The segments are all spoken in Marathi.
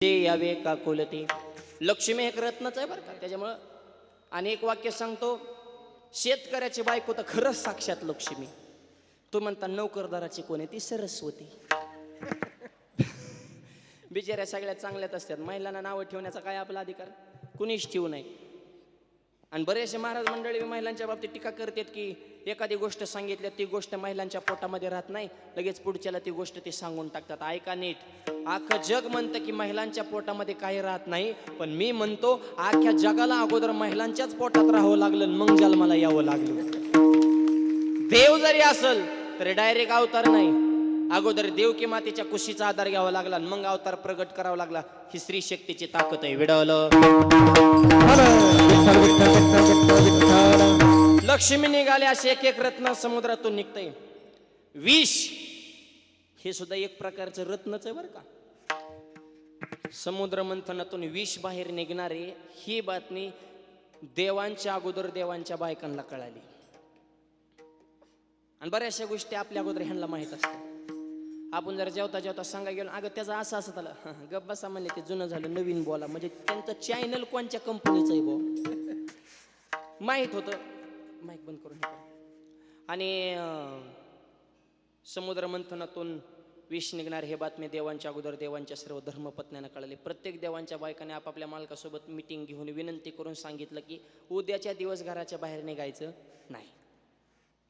ते यावे का कुलते? लक्ष्मी एक रत्नच आहे बरं का त्याच्यामुळं आणि एक वाक्य सांगतो. शेतकऱ्याची बायको तर खरंच साक्षात लक्ष्मी. तू म्हणता नोकरदाराची कोण आहे? ती सरस्वती. बिचाऱ्या सगळ्या चांगल्याच असतात. महिलांना नावं ठेवण्याचा काय आपला अधिकार? कुणीच ठेवू नये. आणि बरेचसे महाराज मंडळी महिलांच्या बाबतीत टीका करतात की एखादी गोष्ट सांगितल्या ती गोष्ट महिलांच्या पोटामध्ये राहत नाही लगेच पुढच्याला ती गोष्ट ते सांगून टाकतात. ऐका नीट. अख्खं जग म्हणतं की महिलांच्या पोटामध्ये काही राहत नाही पण मी म्हणतो आख्या जगाला अगोदर महिलांच्याच पोटात राहावं लागलं मग जन्माला यावं लागलं. देव जरी असल तरी डायरेक्ट अवतार नाही. अगोदर देवकी मातेच्या कुशीचा आधार घ्यावा लागला आणि मग अवतार प्रगट करावा लागला. ही स्त्री शक्तीची ताकद आहे. विडवलं. लक्ष्मी निघाले असे एक एक रत्न समुद्रातून निघतंय. विष हे सुद्धा एक प्रकारचं रत्नच आहे बरं का. समुद्र मंथनातून विष बाहेर निघणारे ही बातमी देवांच्या अगोदर देवांच्या बायकांना कळाली. आणि बऱ्याचशा गोष्टी आपल्या अगोदर ह्यांना माहीत असतात. आपण जर जेवता जेवता सांगा गेलो अगं त्याचं असं असं त्याला गप सामान्य ते जुनं झालं नवीन बोला. म्हणजे त्यांचं चॅनल कोणत्या कंपनीचं आहे बो माहीत होतं. माईक बंद करून आणि समुद्र मंथनातून विष निघणार हे बातमी देवांच्या अगोदर देवांच्या सर्व धर्मपत्न्यांना कळले. प्रत्येक देवांच्या बायकाने आपापल्या मालकासोबत मिटिंग घेऊन विनंती करून सांगितलं की उद्याच्या दिवस घराच्या बाहेर निघायचं नाही.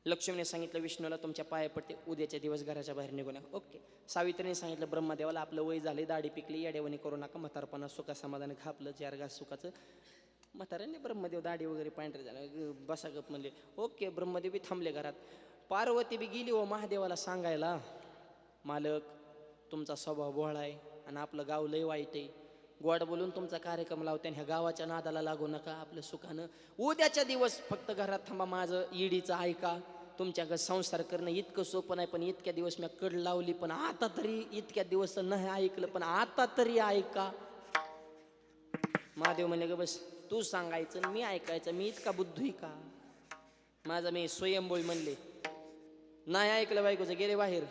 लक्ष्मीने सांगितलं विष्णूला तुमच्या पाया पडते उद्याच्या दिवस घराच्या बाहेर निघू नका. ओके. सावित्रीने सांगितलं ब्रह्मदेवाला आपलं वय झाले दाढी पिकली याडेवणी करू नका म्हातारपणा सुखा समाधान घापलं चार घास सुखाचं. म्हाताऱ्याने ब्रह्मदेव दाढी वगैरे पांढरे झाला. बसा गप म्हणले. ओके ब्रह्मदेव बी थांबले घरात. पार्वती बी गेली व महादेवाला सांगायला मालक तुमचा स्वभाव भोळा आहे आणि आपलं गाव लय वाईट आहे. गोड बोलून तुमचा कार्यक्रम लावते आणि ह्या गावाच्या नादाला लागू नका आपलं सुखानं. उद्याच्या दिवस फक्त घरात थांबा माझं ईडीचं ऐका. तुमच्या संसार करणं इतकं सोपं नाही पण इतक्या दिवस मी कड लावली पण आता तरी इतक्या दिवस नाही ऐकलं पण आता तरी ऐका. महादेव म्हणे ग बस. तू सांगायचं मी ऐकायचं मी इतका बुद्धी का? माझा मी स्वयंबोळी म्हणले नाही ऐकलं बायकोचं गेले बाहेर.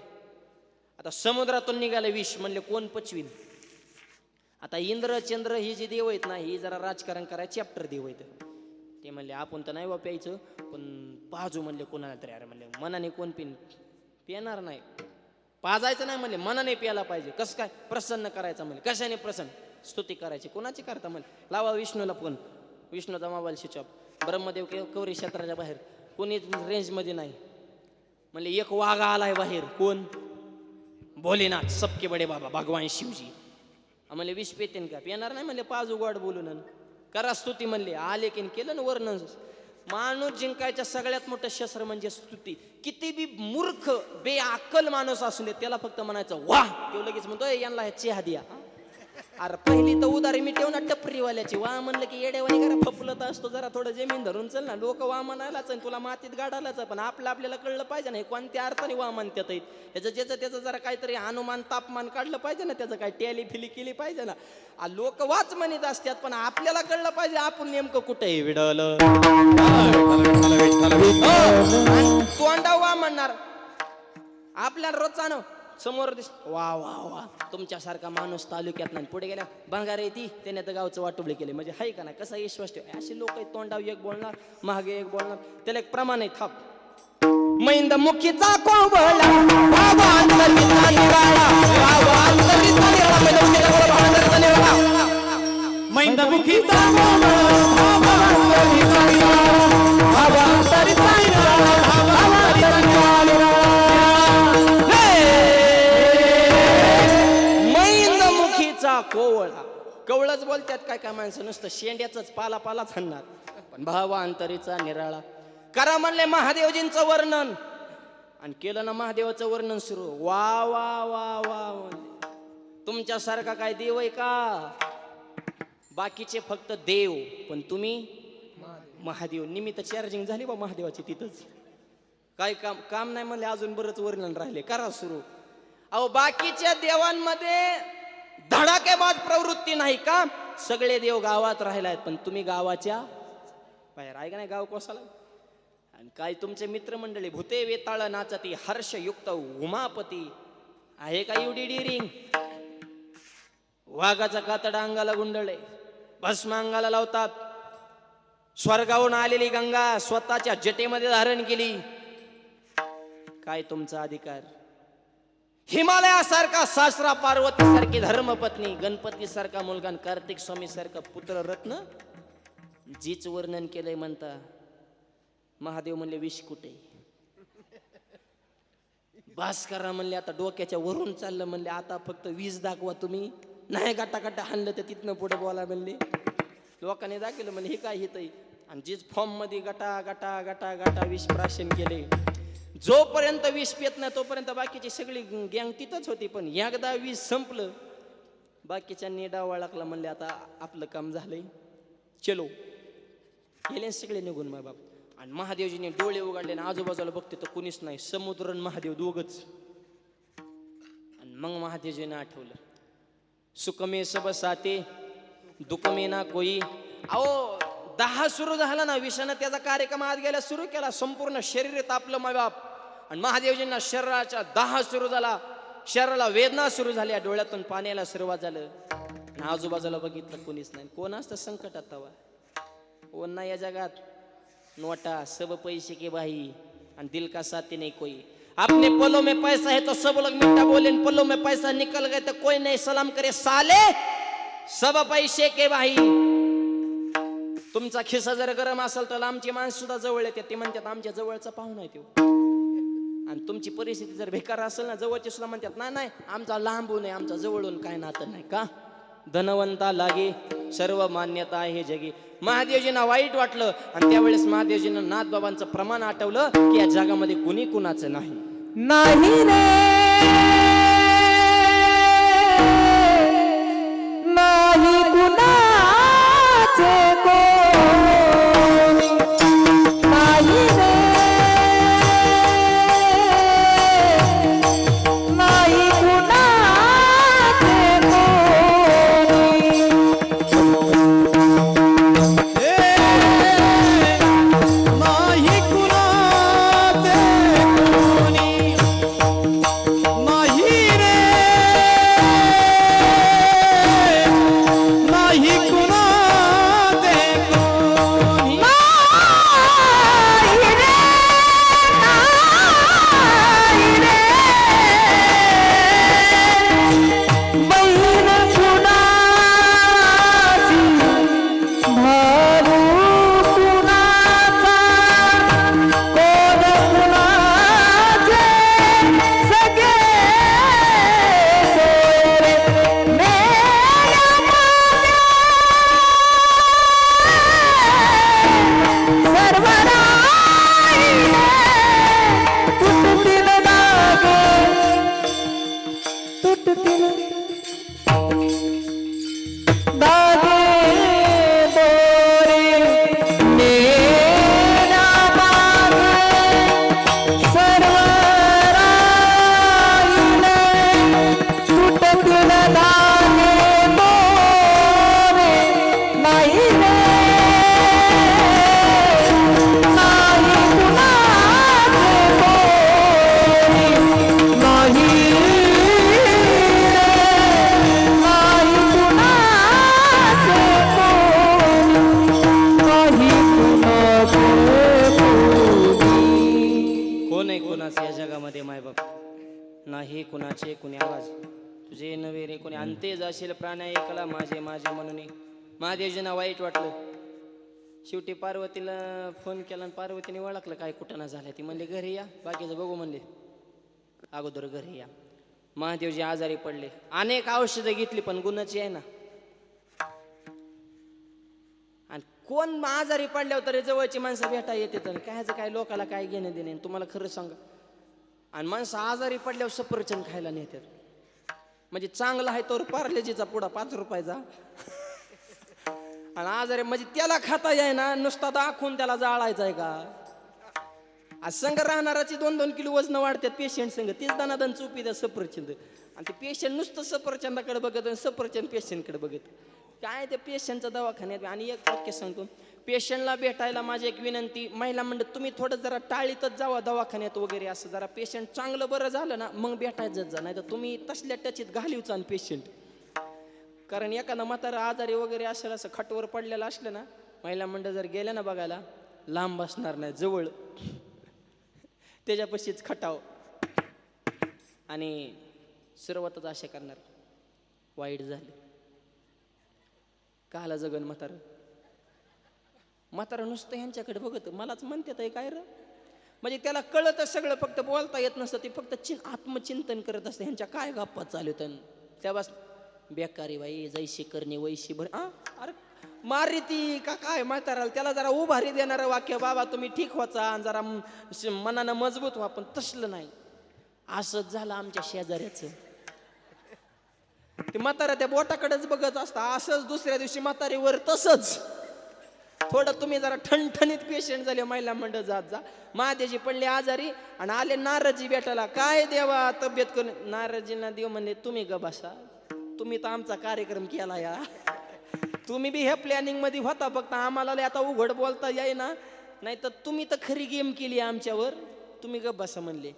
आता समुद्रातून निघाले विष. म्हणले कोण पचवीन? आता इंद्र चंद्र ही जी देव आहेत ना ही जरा राजकारण करायचं चॅप्टर देव आहेत. ते म्हणले आपण तर नाही बा प्यायचं पण पाजू. म्हणले कोणाला तरी? अरे म्हणले मनाने कोण पिन पिणार नाही. पाजायचं नाही? म्हणले मनाने प्यायला पाहिजे. कसं काय? प्रसन्न करायचं. म्हणले कशाने प्रसन्न? स्तुती करायची. कोणाची करता म्हण? लावा विष्णूला फोन. विष्णूचा मोबाईल स्विच ऑफ ब्रह्मदेव के कवरी क्षेत्राच्या बाहेर. कोणी रेंजमध्ये नाही. म्हणले एक वाघा आलाय बाहेर. कोण? भोलेनाथ. सबके बडे बाबा. भगवान शिवजी. म्हणले विष पेतेन का? येणार नाही. म्हणले पाच उगाड बोलून करा स्तुती म्हणले. आले की न केलं ना वर्णन माणूस जिंकायचं सगळ्यात मोठं शस्त्र म्हणजे स्तुती. किती बी मूर्ख बेअक्कल माणूस असू दे त्याला फक्त म्हणायचं वा तो लगेच म्हणतो यांना ह्या चहा द्या. अरे पहिली तर उदारी मिटव ना टपरीवाल्याची. वा म्हणलं की येडेवानी करा फपलत असतो जरा थोडं जमीन धरून चल ना. लोक वा म्हणायलाच आणि तुला मातीत गाडायलाच पण आपलं आपल्याला कळलं पाहिजे ना हे कोणत्या अर्थाने वा म्हणतात आहेत. ह्याचं ज्याचं त्याचं जरा काहीतरी अनुमान तापमान काढलं पाहिजे ना त्याचं काय टॅली फिली केली पाहिजे ना. लोक वाच म्हणत असतात पण आपल्याला कळलं पाहिजे आपण नेमकं कुठे विडवलं तोंडा वा म्हणणार आपल्याला रोजचा ना समोर दिस वा वा वा. तुमच्यासारखा माणूस तालुक्यात नाही. पुढे गेल्या भंगार येते त्याने तर गावचं वाटुबले केले. म्हणजे हाय का नाही? कसा विश्वास ठेव. असे लोक आहेत तोंडाव एक बोलणार महागे एक बोलणार. त्याला एक प्रमाण आहे थाप मैंद मुखीचा कोवळा बोलतात काय काय माणसं? नुसतं शेंड्याच पाला पालाच हाणणार. पण भावा अंतरीचा निराळा. करा म्हणले महादेवजींचं वर्णन. आणि केलं ना महादेवाचं वर्णन सुरू. वा वा वा वा. तुमच्यासारखा काय देव आहे का? बाकीचे फक्त देव. पण तुम्ही? महादेव. निमित्त चार्जिंग झाली बा महादेवाची तिथंच. काय काम काम नाही म्हणले अजून बरंच वर्णन राहिले. करा सुरू. अहो बाकीच्या देवांमध्ये धडाकेबाज प्रवृत्ती नाही का? सगळे देव गावात राहिला आहेत पण तुम्ही गावाच्या बाहेर आहे का नाही गाव कोसाला? आणि काय तुमचे मित्रमंडळी भूते वेताळ नाचती हर्षयुक्त उमापती आहे का एवढी डिरिंग वाघाचा कातडा अंगाला गुंडळे भस्म अंगाला लावतात. स्वर्गाहून आलेली गंगा स्वतःच्या जटेमध्ये धारण केली. काय तुमचा अधिकार? हिमालयासारखा सासरा पार्वती सारखी धर्मपत्नी गणपती सारखा मुलगा कार्तिक स्वामी सारखा पुत्र रत्न जीच वर्णन केलंय म्हणता महादेव म्हणले विष कुठे? भास्करा म्हणले आता डोक्याच्या वरून चाललं म्हणले आता फक्त वीज दाखवा तुम्ही. नाही गाटा हाणलं तर तिथनं पुढे बोला म्हणले. लोकांनी दाखवलं म्हणले हे काय हित आणि जीच फॉर्ममध्ये गटा गटा गटा गटा विष प्राशन केले जोपर्यंत विष पेत नाही तोपर्यंत बाकीची सगळी गँग तिथंच होती. पण एकदा विष संपलं बाकीच्यांनी डाव लागला म्हणले आता आपलं काम झालंय. चलो. गेले सगळे निघून माय बाप. आणि महादेवजीने डोळे उघडले आणि आजूबाजूला बघते तर कुणीच नाही. समुद्र आणि महादेव दोघच. आणि मग महादेवजीने आठवलं सुकमे सब साते दुकमे ना कोई. अहो दहा सुरू झाला ना विषानं त्याचा कार्यक्रम आज गेला सुरू केला. संपूर्ण शरीर तापलं माय बाप. आणि महादेवजींना शरीराच्या दाह सुरू झाला. शरीराला वेदना सुरू झाल्या डोळ्यातून पाण्याला सुरुवात झालं. आणि आजूबाजूला बघितलं कोणीच नाही. कोण असतं संकटात तवा कोण नाही या जगात? नोटा सब पैसे के भाई. आणि दिल का साथी नाही कोई. आपने पलो में पैसा है तो सब लोग मीठा बोले पलो में पैसा निकल गए तो कोई नहीं. सलाम करे साले! सब पैसे के भाई. तुमचा खिसा जर गरम असेल तर आमची माणसं सुद्धा जवळ येते. ते म्हणतात आमच्या जवळचा पाहुणा आहे तो. आणि तुमची परिस्थिती जर बेकार असेल ना जवळचे सुद्धा म्हणतात नाही नाही आमचा लांबून आहे आमचा जवळून काय नातं नाही का? धनवंता लागे सर्व मान्यता आहे जगी. महादेवजींना वाईट वाटलं आणि त्यावेळेस महादेवजींना नाथबाबांचं प्रमाण आठवलं की या जगामध्ये कुणी कुणाचं नाही. नाही रे! प्राण्या माझे माझे म्हणून. महादेवजींना वाईट वाटलं. शेवटी पार्वतीला फोन केला आणि पार्वतीने ओळखलं काय कुठं ना झालं. ती म्हणले घरी या बाकीचं बघू म्हणले. अगोदर घरी या. महादेवजी आजारी पडले. अनेक औषधं घेतली पण गुणाची आहे ना. आणि कोण आजारी पडल्यावर तरी जवळची माणसं भेटा येते तर कायचं काय लोकाला काय घेणं देणे तुम्हाला खरं सांगा. आणि माणसं आजारी पडल्यावर सफरचंद खायला नेतात. म्हणजे चांगला आहे तर पार्लेजीचा पुडा पाच रुपयाचा आणि आजारी म्हणजे त्याला खाता याय ना नुसता दाखवून त्याला जाळायचा आहे का? आज संघ राहणाराची दोन दोन किलो वजन वाढतात पेशंट संघ तीच दानादान चुपी द्या सफरचंद. आणि ते पेशंट नुसतं सफरचंदाकडे बघत आणि सफरचंद पेशंटकडे बघत. काय त्या पेशंटचा दवाखान्यात आणि एक वाक्य सांगतो. पेशंटला भेटायला माझी एक विनंती महिला म्हणत तुम्ही थोडं जरा टाळीतच जावा दवाखान्यात वगैरे असं. जरा पेशंट चांगलं बरं झालं ना मग भेटायचं जा. नाही तर तुम्ही तसल्या टचीत घालीवचा पेशंट. कारण एखादा म्हातारा आजारी वगैरे असेल असं खटवर पडलेलं असलं ना महिला मंडळ जर गेल्या ना बघायला लांब असणार नाही जवळ. त्याच्यापाशीच खटाव. आणि सुरुवातच असे करणार. वाईट झाले. काला जगन म्हातारं. म्हातारा नुसतं ह्यांच्याकडे बघत मलाच म्हणतात आहे काय र? म्हणजे त्याला कळतं सगळं फक्त बोलता येत नसतं. ते फक्त चिन आत्मचिंतन करत असतं ह्यांच्या काय गप्पा चालू तेव्हाच बेकारी बाई जैशी करणे वैशी भर आ अरे मारी ती का काय म्हाताराला त्याला जरा उभारी देणारं वाक्य बाबा तुम्ही ठीक व्हाचा आणि जरा श- मनानं मजबूत व्हा पण तसलं नाही. असंच झालं आमच्या शेजाऱ्याचं. ते म्हातारा त्या बोटाकडेच बघत असता असंच दुसऱ्या दिवशी म्हातारीवर तसंच. थोडं तुम्ही जरा ठणठणीत पेशंट झाले महिला मंडळ जात जा. महादेजी पडले आजारी आणि आले नारजी भेटायला. काय देवा तब्येत करून नारजींना देव म्हणले तुम्ही ग बसा तुम्ही तर आमचा कार्यक्रम केला या. तुम्ही बी ह्या प्लॅनिंगमध्ये होता फक्त. आम्हाला आता उघड बोलता ना नाही तर तुम्ही तर खरी गेम केली आमच्यावर. तुम्ही ग बसा म्हणले.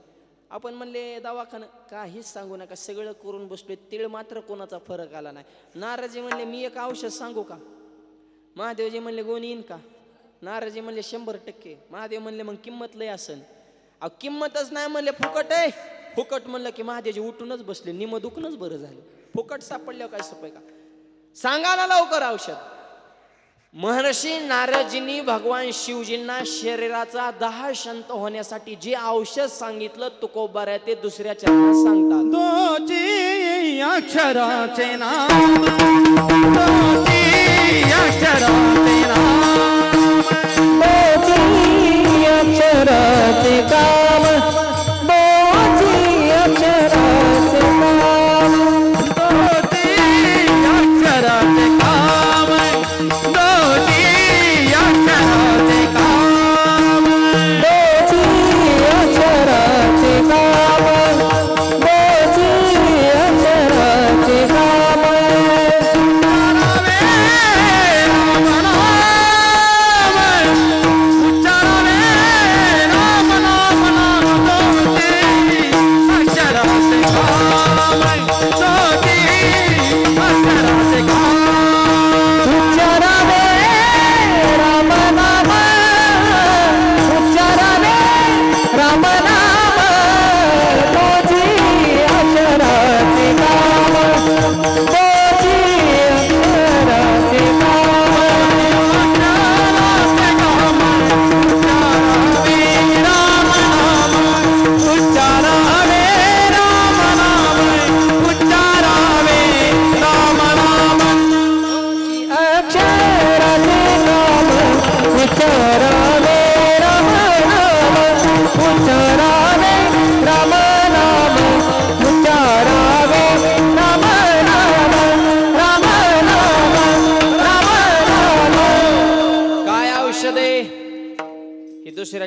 आपण म्हणले दवाखाना काहीच सांगू नका. सगळं करून बसलोय. तिळ मात्र कोणाचा फरक आला नाही. नाराजी म्हणले मी एक औषध सांगू का? महादेवजी म्हणले गोणी येईन का? नाराजी म्हणले शंभर टक्के. महादेव म्हणले मग किंमत लय असन. अहो किंमतच नाही म्हणले फुकट आहे. फुकट म्हणलं की महादेवजी उठूनच बसले निम दुखूनच बरं झालं. फुकट सापडल्यावर काय सोपं का? सांगा ना लवकर औषध. महर्षी नारदजींनी भगवान शिवजींना शरीराचा दहा शांत होण्यासाठी जे औषध सांगितलं तुकोबाऱ्या ते दुसऱ्या चरणात सांगतात. अक्षराचे नाम अक्षराते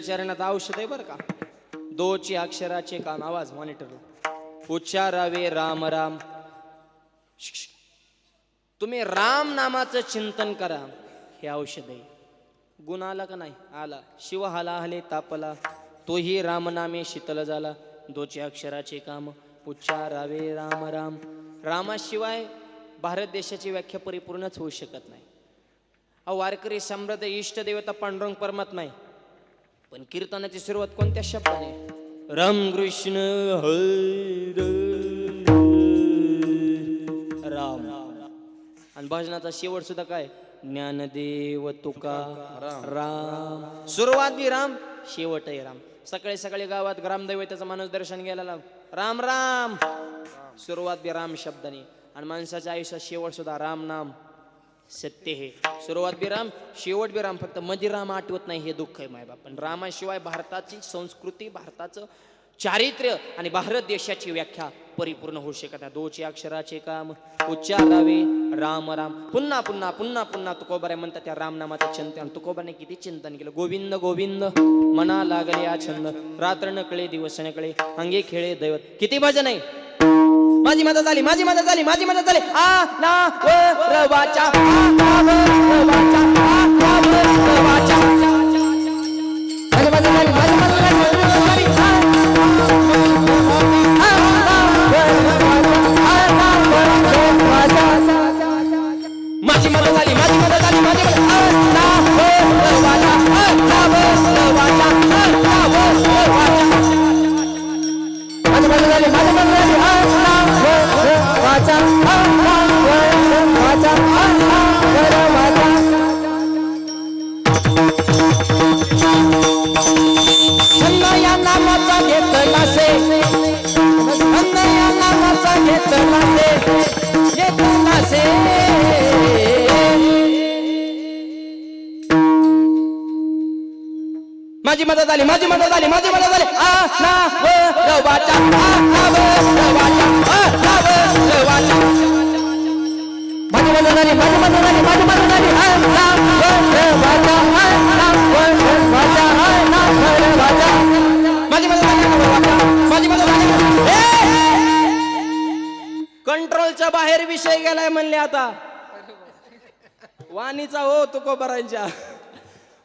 चरणात औषध आहे बरं का. दोची अक्षराचे काम आवाज मॉनिटरला उच्चारावे राम राम. तुम्ही राम नामाचं चिंतन करा. हे औषध आहे. गुण आला का नाही? आला. शिव हाला हले तापला. तोही रामनामे शीतल झाला. दोचे अक्षराचे काम. उच्चारावे राम राम. रामाशिवाय भारत देशाची व्याख्या परिपूर्णच होऊ शकत नाही. अ वारकरी समृद्ध इष्टदेवता पांडुरंग परमात्मा आहे. पण कीर्तनाची सुरुवात कोणत्या शब्दाने? राम कृष्ण हर राम. आणि भजनाचा शेवट सुद्धा काय? ज्ञानदेव तुका राम. सुरुवात बी राम शेवट आहे राम. सकाळी सकाळी गावात ग्रामदैवताचं माणूस दर्शन गेलेला राम राम. सुरुवात बी राम शब्दाने. आणि माणसाच्या आयुष्यात शेवट सुद्धा राम नाम. सत्य हे. सुरुवात बी राम शेवट बी राम फक्त मध्ये राम आठवत नाही हे दुःख आहे मायबाप पण रामाशिवाय भारताची संस्कृती भारताचं चारित्र्य आणि भारत देशाची व्याख्या परिपूर्ण होऊ शकत नाही. दोचे अक्षराचे काम उच्चारावे राम राम. पुन्हा पुन्हा पुन्हा पुन्हा तुकोबारे म्हणतात त्या रामनामाचं चिंतन. तुकोबाने किती चिंतन केलं? गोविंद गोविंद मना लागले या छंद. रात्र नकळे दिवस नकळे अंगे खेळे दैवत. किती भजन आहे? माझी मदत झाली माझी मदत झाली माझी मदत झाली. आ ना व र आ ना व र आ ना व र मदत झाली माझी मदत झाली माझी मदत झाली आ ना व आ ना व आ ना व माझी मदत झाली माझी मदत झाली माझी मदत झाली आ ना व आ ना व आ ना व माझी मदत झाली माझी मदत झाली कंट्रोलच्या बाहेर विषय गेलाय म्हणले आता. वाणीचा हो तुकोबरांच्या.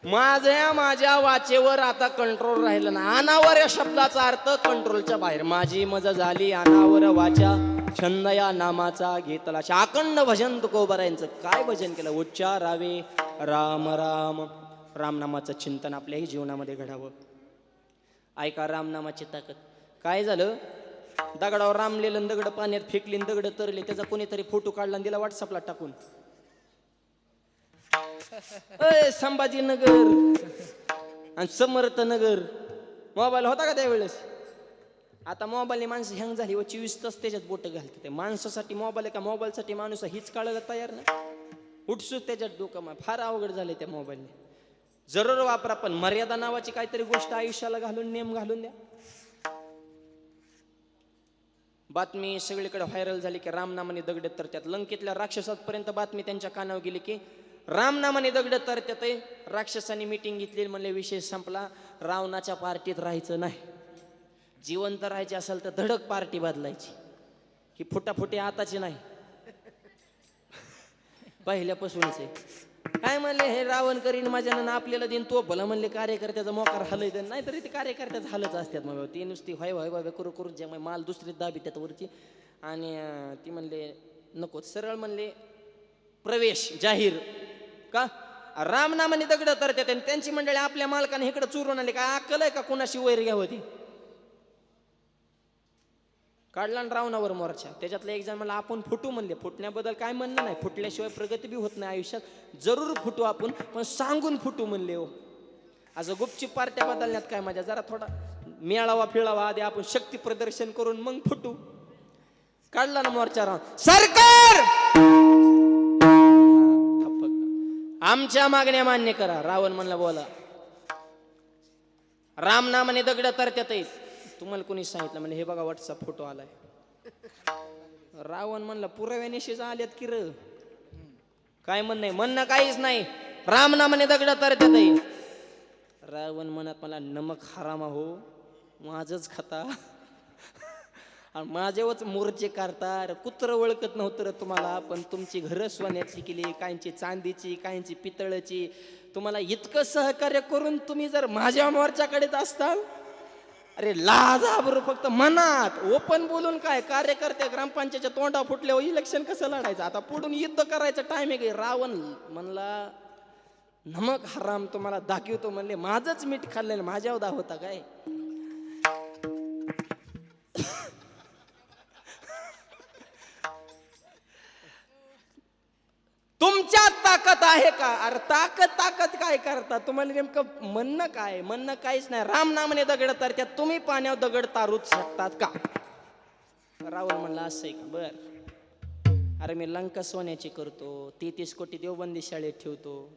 माझ्या माझ्या वाचेवर आता कंट्रोल राहिलं ना. अनावर या शब्दाचा अर्थ कंट्रोलच्या बाहेर. माझी मजा झाली अनावर वाचा. छंद या नामाचा घेतला. अखंड भजन तुकोबरायांचं. काय भजन केलं? उच्चारावे. राम राम. रामनामाचं चिंतन आपल्याही जीवनामध्ये घडावं. ऐका रामनामाची ताकद. काय झालं? दगडावर रामलेलं दगड पाण्यात फेकली दगड तरले. त्याचा कोणीतरी फोटो काढला आणि दिला व्हॉट्सअपला टाकून. अय संभाजीनगर. आणि समर्थनगर. मोबाईल होता का त्यावेळेस? आता मोबाईलने माणसं हँग झाली व चोवीस तास त्याच्यात बोट घालते ते माणसासाठी मोबाईल आहे का? मोबाईलसाठी माणूस हीच काढायला तयार ना उठसू त्याच्यात डोकं मा- फार अवघड झाले त्या मोबाईलने जरूर वापरा पण मर्यादा नावाची काहीतरी गोष्ट आयुष्याला घालून नेम घालून द्या. बातमी सगळीकडे व्हायरल झाली की रामनामाने दगड तर त्यात लंकेतल्या राक्षसापर्यंत बातमी त्यांच्या कानावर गेली की रामनामाने दगड तर त्यात राक्षसांनी मिटिंग घेतली म्हणले विषय संपला. रावणाच्या पार्टीत राहायचं नाही. जिवंत राहायचे असेल तर धडक पार्टी बदलायची. ही फुटाफुटी आताची नाही. पहिल्यापासूनच आहे. काय म्हणले हे रावण करीन माझ्यानं आपल्याला देईन. तो भला म्हणले कार्यकर्त्याचा मोकार हलय नाही तरी ते कार्यकर्त्याचं हालच असतात. मग ती नुसती व्हाय व्हाय व्हाय करू करून जे माल दुसरी दाबी त्यात वरची. आणि ती म्हणले नको सरळ म्हणले प्रवेश जाहीर. का? रामनामाने दगड तर आणि त्यांची मंडळी आपल्या मालकाने इकडे चुरून आले काय अक्कल आहे का कुणाशी वैर घ्यावं ती? काढला ना रावणावर मोर्चा. त्याच्यातलं एक जण मला आपण फुटू म्हणले. फुटण्याबद्दल काय म्हणणं नाही. फुटल्याशिवाय प्रगती बी होत नाही आयुष्यात. जरूर फुटू आपण पण सांगून फुटू म्हणले हो. आज गुपची पार्ट्या बदलण्यात काय माझ्या जरा थोडा मेळावा फिळावा आधी आपण शक्ती प्रदर्शन करून मग फुटू. काढला ना मोर्चा राव सरकार! आमच्या मागण्या मान्य करा. रावण म्हणला बोला. रामनामाने दगड तर त्यात तुम्हाला कोणी सांगितलं? म्हणजे हे बघा व्हॉट्सअप फोटो आलाय. रावण म्हणला पुराव्यानिशीच आल्यात की र? काय म्हणणं नाही. म्हणणं काहीच नाही. रामनामाने दगड तर त्यात रावण म्हणत मला नमक हरामा हो माझच खाता. आणि माझ्यावरच मोर्चे काढतात. अरे कुत्र ओळखत नव्हतं रे तुम्हाला पण तुमची घरं सोन्याची केली काहींची चांदीची काहींची पितळची. तुम्हाला इतकं सहकार्य करून तुम्ही जर माझ्या मोर्चाकडेच असताल? अरे लाज आबरू फक्त मनात. ओपन बोलून काय? कार्यकर्ते ग्रामपंचायतच्या तोंडा फुटल्यावर इलेक्शन कसं लढायचं? आता पुढून युद्ध करायचं टाइम आहे की? रावण म्हणला नमक हराम तुम्हाला दाखवतो म्हणले माझंच मीठ खाल्लेलं माझ्यावर दा होता काय? ताकद आहे का? अरे ताकद ताकद काय करता? तुम्हाला नेमकं म्हणणं काय? म्हणणं काहीच नाही. राम नामाने दगड तर त्यात तुम्ही पाण्यावर दगड तारूच शकतात का? रावण म्हणला असं आहे का? बर. अरे मी लंका सोन्याची करतो तेहतीस कोटी देवबंदी शाळेत ठेवतो.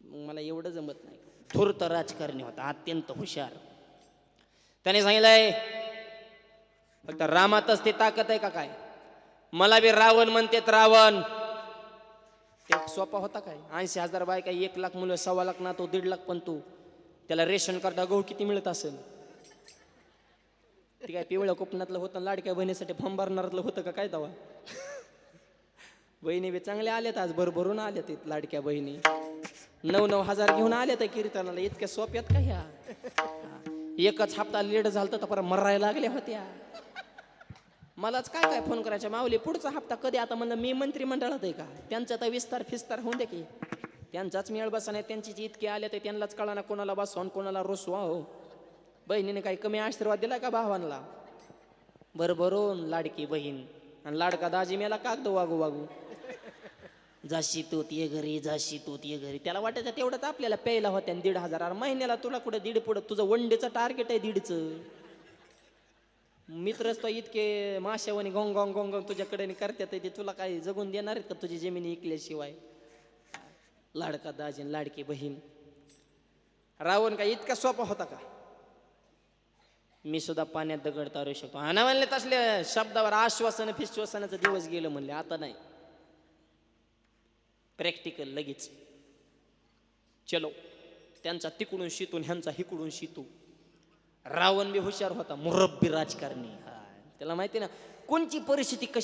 मला एवढं जमत नाही. धूर्त राजकारणी होता अत्यंत हुशार. त्याने सांगितलंय फक्त रामातच ते ताकद आहे का काय? मला बी रावण म्हणतेत रावण. ते सोपा होता काय? ऐंशी हजार बायका एक लाख मुलं सव्वा लाख ना तो दीड लाख पण तू. त्याला रेशन कार्ड गहू किती मिळत असेल? ते काय पिवळ्या कोकणातलं होतं लाडक्या बहिणीसाठी फॉर्म भरणारातलं होतं का काय दवा बहिणी बी चांगल्या आल्यात आज भरभरून आल्यात लाडक्या बहिणी. नऊ नऊ हजार घेऊन आल्या त्या कीर्तनाला इतक्या सोप्यात का ह्या? एकच हप्ता लेट झाला तर परत मरायला लागल्या होत्या. मलाच काय काय फोन करायचे? माऊली पुढचा हप्ता कधी? आता म्हणलं मी मंत्रिमंडळात आहे का? त्यांचा तर विस्तार फिस्तार होऊन दे की. त्यांचाच मेळ बसा नाही त्यांची जी इतकी आले ते त्यांनाच कळा ना कोणाला बसवा आणि कोणाला रोसवा हो. बहिणीने काही कमी आशीर्वाद दिला का भावांना? भरभरून लाडकी बहीण. आणि लाडका दाजी मेला कागद वागू वागू. जाशी तू ये घरी जाशी तू ये घरी. त्याला वाटायचं तेवढंच आपल्याला प्यायला होत्या दीड हजार. महिन्याला तुला कुठे दीड पुढं? तुझं वनडेचं टार्गेट आहे दीडचं. मित्रच तो इतके माशावानी गोंग गोंग गोंग गोंग तुझ्याकडे करतात ते तुला काय जगून देणार आहेत का तुझी जमिनी इकल्याशिवाय? लाडका दाजीन लाडकी बहीण. रावण काय इतका सोपा होता का? मी सुद्धा पाण्यात दगड तारू शकतो. आणि म्हणले तसल्या शब्दावर आश्वासन फिश्वासनाचा दिवस गेलं म्हणले आता नाही. प्रॅक्टिकल लगेच. चलो त्यांचा तिकडून शितून ह्यांचा हिकडून शितू. रावण बी हुशार होता मुरब्बी राजकारणी हा. त्याला माहिती ना कोणची परिस्थिती कशी